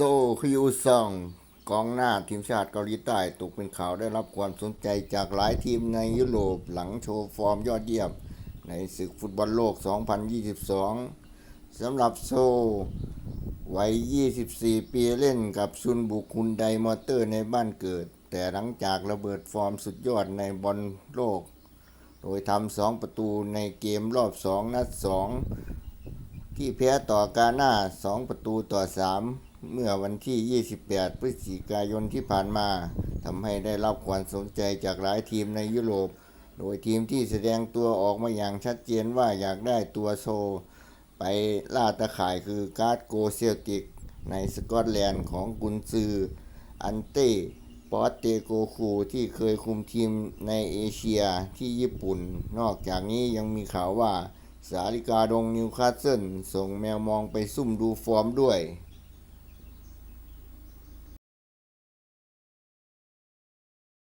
โซฮิวซองกองหน้าทีมชาติเกาหลีใต้ตกเป็นข่าวได้รับความสนใจจากหลายทีมในยุโรปหลังโชว์ฟอร์มยอดเยี่ยม ในศึกฟุตบอลโลก 2022 สำหรับโซวัย 24 ปีเล่นกับซุนบุคุนไดมอเตอร์ในบ้านเกิด แต่หลังจากระเบิดฟอร์มสุดยอดในบอลโลก โดยทำสองประตูในเกมรอบ 2 นัด 2 ที่แพ้ต่อกาหน้า 2 ประตูต่อ 3 เมื่อวันที่ 28 พฤศจิกายนที่ผ่านมาทำให้ได้รับความสนใจจากหลายทีมในยุโรป โดยทีมที่แสดงตัวออกมาอย่างชัดเจนว่าอยากได้ตัวโซ ไปล่าตะข่ายคือการ์ดโกเซลติก ในสกอตแลนด์ของกุนซือ อันเต้ปอตเตโกคูที่เคยคุมทีมในเอเชียที่ญี่ปุ่น นอกจากนี้ยังมีข่าวว่าสาริกาดงนิวคาสเซิลส่งแมวมองไปซุ่มดูฟอร์มด้วย